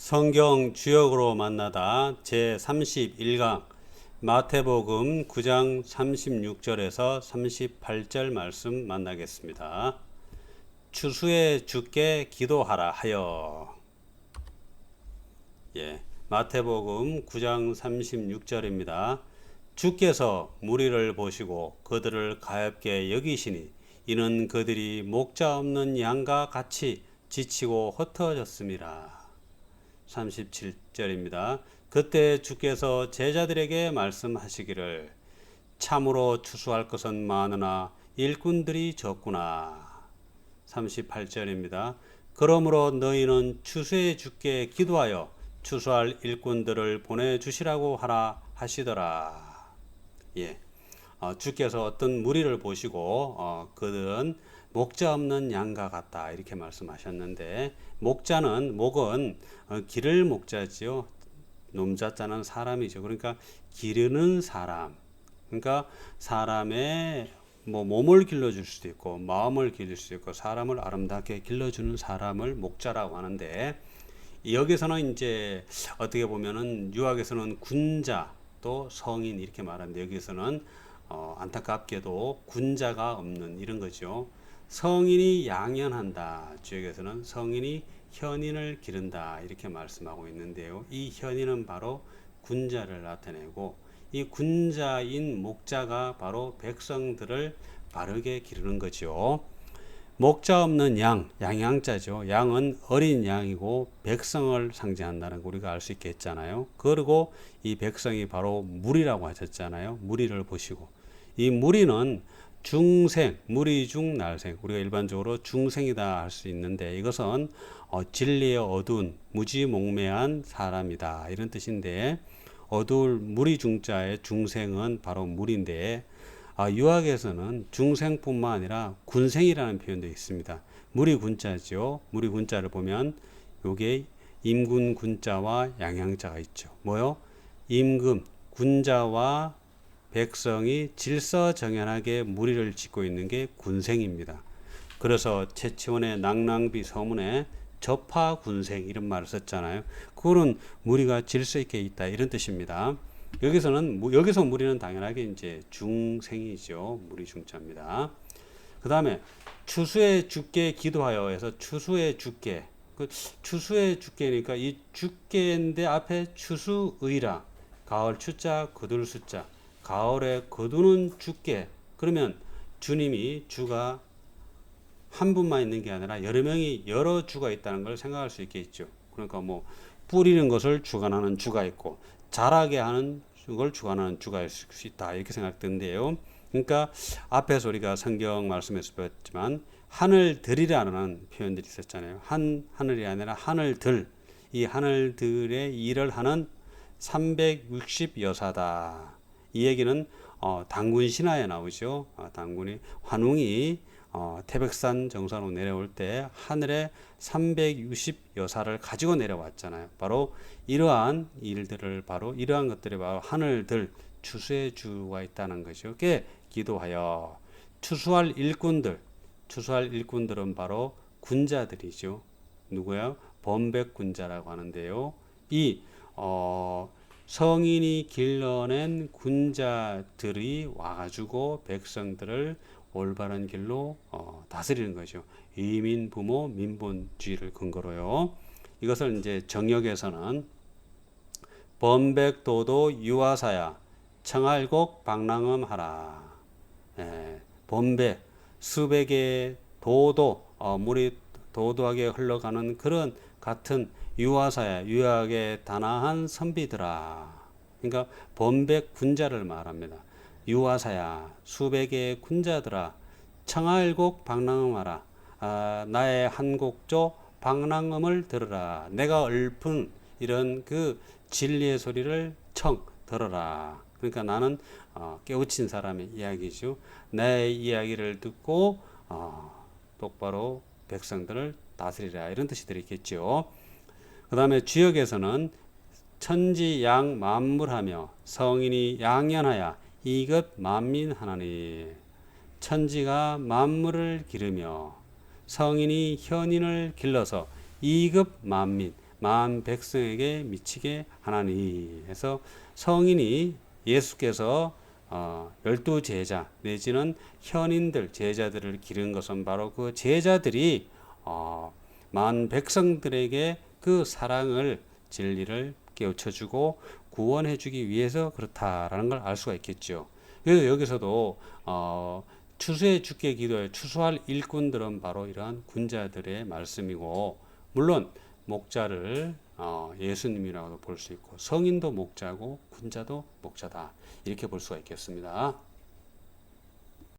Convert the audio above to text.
성경 주역으로 만나다 제 31강 마태복음 9장 36절에서 38절 말씀 만나겠습니다. 추수에 주께 기도하라 하여 예, 마태복음 9장 36절입니다. 주께서 무리를 보시고 그들을 가엾게 여기시니 이는 그들이 목자 없는 양과 같이 지치고 흩어졌습니다. 37절입니다. 그때 주께서 제자들에게 말씀하시기를 참으로 추수할 것은 많으나 일꾼들이 적구나. 38절입니다. 그러므로 너희는 추수의 주께 기도하여 추수할 일꾼들을 보내 주시라고 하라 하시더라. 예. 어, 주께서 어떤 무리를 보시고 어, 그들은 목자 없는 양과 같다 이렇게 말씀하셨는데 목자는 목은 어, 기를 목자지요. 놈자자는 사람이죠. 그러니까 기르는 사람. 그러니까 사람의 뭐 몸을 길러줄 수도 있고 마음을 길릴 수도 있고 사람을 아름답게 길러주는 사람을 목자라고 하는데 여기서는 이제 어떻게 보면은 유학에서는 군자 또 성인 이렇게 말하는데 여기서는 어, 안타깝게도 군자가 없는 이런 거죠. 성인이 양연한다. 주역에서는 성인이 현인을 기른다. 이렇게 말씀하고 있는데요. 이 현인은 바로 군자를 나타내고 이 군자인 목자가 바로 백성들을 바르게 기르는 거죠. 목자 없는 양, 양양자죠. 양은 어린 양이고 백성을 상징한다는 거 우리가 알 수 있겠잖아요. 그리고 이 백성이 바로 무리라고 하셨잖아요. 무리를 보시고 이 무리는 중생, 무리 중 날생. 우리가 일반적으로 중생이다 할 수 있는데 이것은 어, 진리에 어두운 무지몽매한 사람이다 이런 뜻인데 어두울 무리 중자의 중생은 바로 무리인데 아, 유학에서는 중생뿐만 아니라 군생이라는 표현도 있습니다. 무리 군자죠. 무리 군자를 보면 요게 임군 군자와 양양자가 있죠. 뭐요? 임금 군자와 백성이 질서정연하게 무리를 짓고 있는 게 군생입니다. 그래서 최치원의 낭낭비 서문에 접하 군생 이런 말을 썼잖아요. 그거는 무리가 질서 있게 있다 이런 뜻입니다. 여기서는 여기서 무리는 당연하게 이제 중생이죠. 무리 중자입니다. 그 다음에 추수에 죽게 기도하여 해서 추수에 죽게 그 추수에 죽게니까 이 죽게인데 앞에 추수의라 가을 추자 거둘 숫자 가을에 거두는 주께 그러면 주님이 주가 한 분만 있는 게 아니라 여러 명이 여러 주가 있다는 걸 생각할 수 있겠죠. 그러니까 뭐 뿌리는 것을 주관하는 주가 있고 자라게 하는 걸 주관하는 주가 있을 수 있다 이렇게 생각되는데요. 그러니까 앞에서 우리가 성경 말씀에서 배웠지만 하늘들이라는 표현들이 있었잖아요. 한 하늘이 아니라 하늘들 이 하늘들의 일을 하는 360 여사다. 이 얘기는 어, 당군 신화에 나오죠. 어, 당군이 환웅이 어, 태백산 정상으로 내려올 때 하늘에 360 여사를 가지고 내려왔잖아요. 바로 이러한 일들을 바로 이러한 것들이 바로 하늘들 추수의 주가 있다는 것이죠. 게 기도하여 추수할 일꾼들 추수할 일꾼들은 바로 군자들이죠. 누구야? 범백 군자라고 하는데요. 이 어, 성인이 길러낸 군자들이 와가지고 백성들을 올바른 길로 어, 다스리는 거죠. 이민 부모 민본주의를 근거로요. 이것을 이제 정역에서는 범백도도 유아사야 청알곡 방랑음하라. 예, 범백 수백의 도도 어, 물이 도도하게 흘러가는 그런 같은 유아사야 유학의 단아한 선비들아. 그러니까 범백 군자를 말합니다. 유아사야 수백의 군자들아 청알곡 방랑음하라. 아, 나의 한곡조 방랑음을 들으라. 내가 읊은 이런 그 진리의 소리를 청 들어라. 그러니까 나는 어, 깨우친 사람의 이야기죠. 내 이야기를 듣고 어, 똑바로 백성들을 다스리라 이런 뜻이 들있겠죠. 그 다음에 주역에서는 천지 양 만물하며 성인이 양연하여 이것 만민하나니 천지가 만물을 기르며 성인이 현인을 길러서 이급 만민 만 백성에게 미치게 하나니 해서 성인이 예수께서 어, 열두 제자 내지는 현인들 제자들을 기른 것은 바로 그 제자들이 어, 만 백성들에게 그 사랑을 진리를 깨우쳐주고 구원해주기 위해서 그렇다라는 걸 알 수가 있겠죠. 그래서 여기서도 어, 추수의 주께 기도에 추수할 일꾼들은 바로 이러한 군자들의 말씀이고 물론 목자를 어, 예수님이라고도 볼 수 있고 성인도 목자고 군자도 목자다 이렇게 볼 수가 있겠습니다.